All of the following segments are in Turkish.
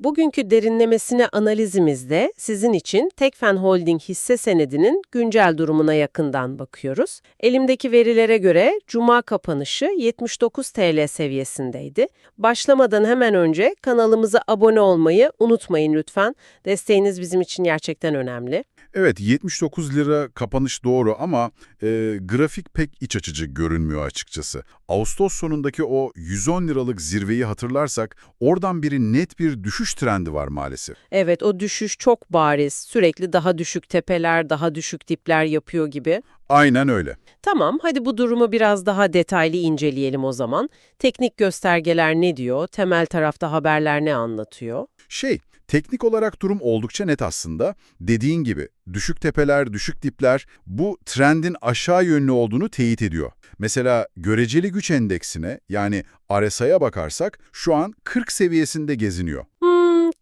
Bugünkü derinlemesine analizimizde sizin için Tekfen Holding hisse senedinin güncel durumuna yakından bakıyoruz. Elimdeki verilere göre Cuma kapanışı 79 TL seviyesindeydi. Başlamadan hemen önce kanalımıza abone olmayı unutmayın lütfen. Desteğiniz bizim için gerçekten önemli. Evet 79 lira kapanış doğru ama e, grafik pek iç açıcı görünmüyor açıkçası. Ağustos sonundaki o 110 liralık zirveyi hatırlarsak oradan biri net bir düşüş trendi var maalesef. Evet, o düşüş çok bariz. Sürekli daha düşük tepeler, daha düşük dipler yapıyor gibi. Aynen öyle. Tamam, hadi bu durumu biraz daha detaylı inceleyelim o zaman. Teknik göstergeler ne diyor? Temel tarafta haberler ne anlatıyor? Şey, teknik olarak durum oldukça net aslında. Dediğin gibi düşük tepeler, düşük dipler bu trendin aşağı yönlü olduğunu teyit ediyor. Mesela göreceli güç endeksine yani RSI'ye bakarsak şu an 40 seviyesinde geziniyor.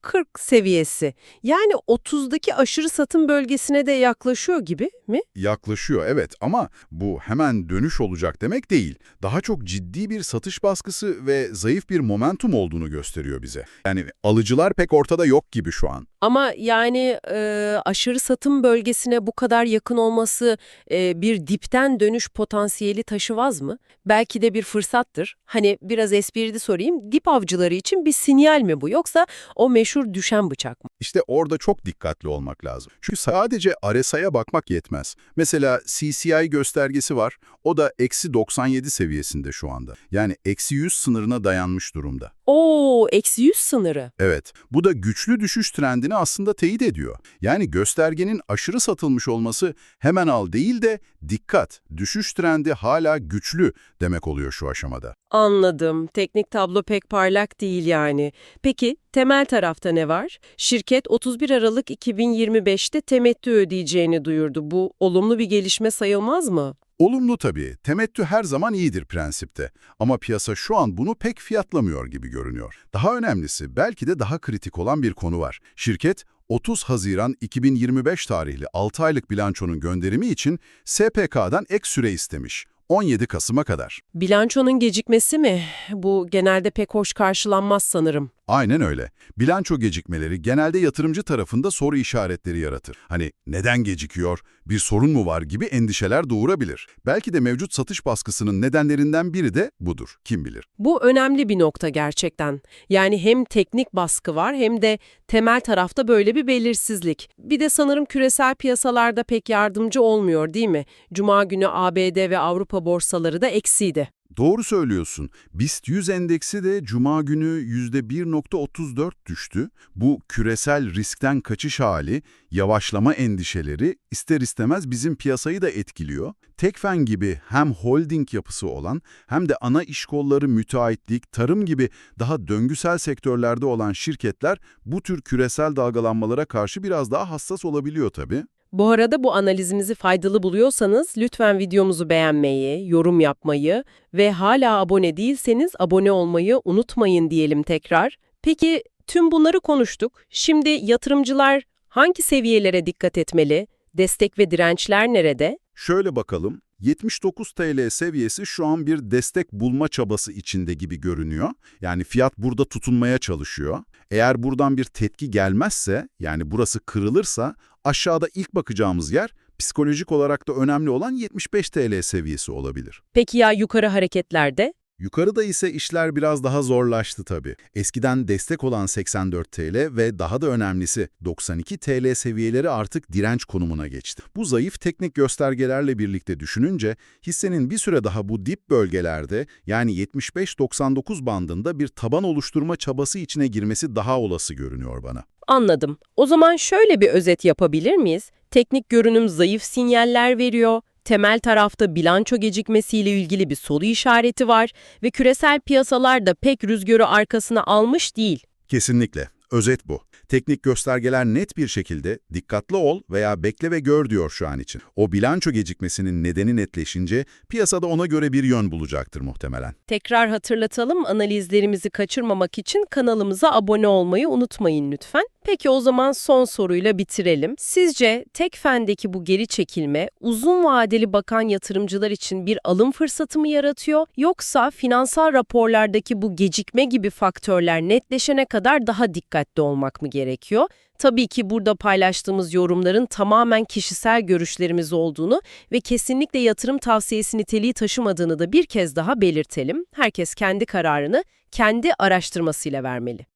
Hmm, 40 seviyesi. Yani 30'daki aşırı satım bölgesine de yaklaşıyor gibi mi? Yaklaşıyor evet ama bu hemen dönüş olacak demek değil. Daha çok ciddi bir satış baskısı ve zayıf bir momentum olduğunu gösteriyor bize. Yani alıcılar pek ortada yok gibi şu an. Ama yani e, aşırı satım bölgesine bu kadar yakın olması e, bir dipten dönüş potansiyeli taşımaz mı? Belki de bir fırsattır. Hani biraz esprili sorayım, dip avcıları için bir sinyal mi bu yoksa o meşhur düşen bıçak mı? İşte orada çok dikkatli olmak lazım. Çünkü sadece RSI'ye bakmak yetmez. Mesela CCI göstergesi var. O da eksi 97 seviyesinde şu anda. Yani eksi 100 sınırına dayanmış durumda. Oo, eksi 100 sınırı. Evet, bu da güçlü düşüş trendini aslında teyit ediyor. Yani göstergenin aşırı satılmış olması hemen al değil de dikkat, düşüş trendi hala güçlü demek oluyor şu aşamada. Anladım. Teknik tablo pek parlak değil yani. Peki temel tarafta ne var? Şirket 31 Aralık 2025'te temettü ödeyeceğini duyurdu. Bu olumlu bir gelişme sayılmaz mı? Olumlu tabii, temettü her zaman iyidir prensipte. Ama piyasa şu an bunu pek fiyatlamıyor gibi görünüyor. Daha önemlisi, belki de daha kritik olan bir konu var. Şirket, 30 Haziran 2025 tarihli 6 aylık bilançonun gönderimi için SPK'dan ek süre istemiş. 17 Kasım'a kadar. Bilançonun gecikmesi mi? Bu genelde pek hoş karşılanmaz sanırım. Aynen öyle. Bilanço gecikmeleri genelde yatırımcı tarafında soru işaretleri yaratır. Hani neden gecikiyor, bir sorun mu var gibi endişeler doğurabilir. Belki de mevcut satış baskısının nedenlerinden biri de budur, kim bilir. Bu önemli bir nokta gerçekten. Yani hem teknik baskı var hem de temel tarafta böyle bir belirsizlik. Bir de sanırım küresel piyasalarda pek yardımcı olmuyor değil mi? Cuma günü ABD ve Avrupa borsaları da eksiydi. Doğru söylüyorsun. BIST 100 endeksi de cuma günü %1.34 düştü. Bu küresel riskten kaçış hali, yavaşlama endişeleri ister istemez bizim piyasayı da etkiliyor. Tekfen gibi hem holding yapısı olan hem de ana iş kolları müteahhitlik, tarım gibi daha döngüsel sektörlerde olan şirketler bu tür küresel dalgalanmalara karşı biraz daha hassas olabiliyor tabii. Bu arada bu analizimizi faydalı buluyorsanız lütfen videomuzu beğenmeyi, yorum yapmayı ve hala abone değilseniz abone olmayı unutmayın diyelim tekrar. Peki tüm bunları konuştuk. Şimdi yatırımcılar hangi seviyelere dikkat etmeli? Destek ve dirençler nerede? Şöyle bakalım. 79 TL seviyesi şu an bir destek bulma çabası içinde gibi görünüyor. Yani fiyat burada tutunmaya çalışıyor. Eğer buradan bir tepki gelmezse, yani burası kırılırsa aşağıda ilk bakacağımız yer psikolojik olarak da önemli olan 75 TL seviyesi olabilir. Peki ya yukarı hareketlerde? Yukarıda ise işler biraz daha zorlaştı tabii. Eskiden destek olan 84 TL ve daha da önemlisi 92 TL seviyeleri artık direnç konumuna geçti. Bu zayıf teknik göstergelerle birlikte düşününce hissenin bir süre daha bu dip bölgelerde yani 75-99 bandında bir taban oluşturma çabası içine girmesi daha olası görünüyor bana. Anladım. O zaman şöyle bir özet yapabilir miyiz? Teknik görünüm zayıf sinyaller veriyor, temel tarafta bilanço gecikmesiyle ilgili bir soru işareti var ve küresel piyasalar da pek rüzgarı arkasına almış değil. Kesinlikle. Özet bu. Teknik göstergeler net bir şekilde dikkatli ol veya bekle ve gör diyor şu an için. O bilanço gecikmesinin nedeni netleşince piyasada ona göre bir yön bulacaktır muhtemelen. Tekrar hatırlatalım analizlerimizi kaçırmamak için kanalımıza abone olmayı unutmayın lütfen. Peki o zaman son soruyla bitirelim. Sizce Tekfen'deki bu geri çekilme uzun vadeli bakan yatırımcılar için bir alım fırsatı mı yaratıyor yoksa finansal raporlardaki bu gecikme gibi faktörler netleşene kadar daha dikkatli olmak mı gerekiyor? Tabii ki burada paylaştığımız yorumların tamamen kişisel görüşlerimiz olduğunu ve kesinlikle yatırım tavsiyesi niteliği taşımadığını da bir kez daha belirtelim. Herkes kendi kararını kendi araştırmasıyla vermeli.